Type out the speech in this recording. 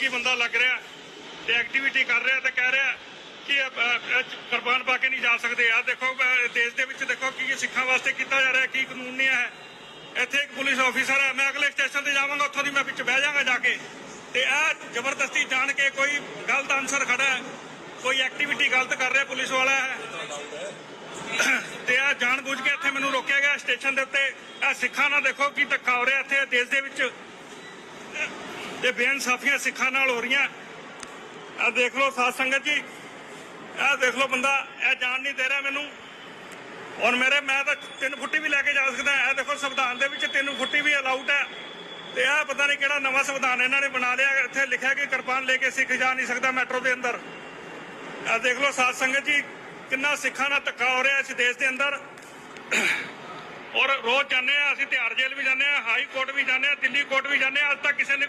ਫੌਜੀ ਬੰਦਾ ਲੱਗ ਰਿਹਾ ਤੇ ਐਕਟੀਵਿਟੀ ਕਰ ਰਿਹਾ ਤੇ ਕਹਿ ਰਿਹਾ ਕਿ ਇਹ, ਕੁਰਬਾਨ ਪਾ ਕੇ ਨਹੀਂ ਜਾ ਸਕਦੇ। ਆ ਦੇਖੋ ਦੇਸ਼ ਦੇ ਵਿੱਚ ਦੇਖੋ ਕੀ ਸਿੱਖਾਂ ਵਾਸਤੇ ਕੀਤਾ ਜਾ ਰਿਹਾ ਕੀ ਕਾਨੂੰਨ ਨਹੀਂ ਹੈ ਇੱਥੇ ਇੱਕ ਪੁਲਿਸ ਆਫੀਸਰ ਹੈ ਮੈਂ ਅਗਲੇ ਸਟੇਸ਼ਨ ਤੇ ਜਾਵਾਂਗਾ ਉੱਥੋਂ ਦੀ ਮੈਂ ਵਿੱਚ ਬਹਿ ਜਾਵਾਂਗਾ ਜਾ ਕੇ। ਤੇ ਇਹ ਜ਼ਬਰਦਸਤੀ ਜਾਣ ਕੇ ਕੋਈ ਗਲਤ ਆਨਸਰ ਖੜਾ ਹੈ ਕੋਈ ਐਕਟੀਵਿਟੀ ਗਲਤ ਕਰ ਰਿਹਾ ਪੁਲਿਸ ਵਾਲਾ ਹੈ। ਤੇ ਆ ਜਾਣ ਬੁੱਝ ਕੇ ਇੱਥੇ ਮੈਨੂੰ ਰੋਕਿਆ ਗਿਆ ਸਟੇਸ਼ਨ ਦੇ ਉੱਤੇ। ਇਹ ਸਿੱਖਾਂ ਨਾਲ ਦੇਖੋ ਕੀ ਧੱਕਾ ਹੋ ਰਿਹਾ ਇੱਥੇ ਦੇਸ਼ ਦੇ ਵਿੱਚ। ਇਹ ਬੇਇਨਸਾਫੀਆਂ ਸਿੱਖਾਂ ਨਾਲ ਹੋ ਰਹੀਆਂ। ਆ ਦੇਖ ਲਓ ਸਾਧ ਸੰਗਤ ਜੀ। ਇਹ ਦੇਖ ਲਓ ਬੰਦਾ, ਇਹ ਜਾਣ ਨਹੀਂ ਦੇ ਰਿਹਾ ਮੈਨੂੰ। ਔਰ ਮੇਰੇ, ਮੈਂ ਤਾਂ ਤਿੰਨ ਫੁੱਟੀ ਵੀ ਲੈ ਕੇ ਜਾ ਸਕਦਾ। ਇਹ ਦੇਖੋ ਸੰਵਿਧਾਨ ਦੇ ਵਿੱਚ ਤਿੰਨ ਫੁੱਟੀ ਵੀ ਅਲਾਊਡ ਹੈ। ਤੇ ਇਹ ਪਤਾ ਨਹੀਂ ਕਿਹੜਾ ਨਵਾਂ ਸੰਵਿਧਾਨ ਇਹਨਾਂ ਨੇ ਬਣਾ ਲਿਆ। ਇੱਥੇ ਲਿਖਿਆ ਕਿ ਕਿਰਪਾਨ ਲੈ ਕੇ ਸਿੱਖ ਜਾ ਨਹੀਂ ਸਕਦਾ ਮੈਟਰੋ ਦੇ ਅੰਦਰ। ਇਹ ਦੇਖ ਲਓ ਸਾਧ ਸੰਗਤ ਜੀ, ਕਿੰਨਾ ਸਿੱਖਾਂ ਨਾਲ ਧੱਕਾ ਹੋ ਰਿਹਾ ਇਸ ਦੇਸ਼ ਦੇ ਅੰਦਰ। ਔਰ ਰੋਜ਼ ਜਾਂਦੇ ਆ, ਅਸੀਂ ਤਿਹਾੜ ਜੇਲ੍ਹ ਵੀ ਜਾਂਦੇ ਆ, ਹਾਈ ਕੋਰਟ ਵੀ ਜਾਂਦੇ ਆ, ਦਿੱਲੀ ਕੋਰਟ ਵੀ ਜਾਂਦੇ ਆ। ਅੱਜ ਤੱਕ ਕਿਸੇ ਨੇ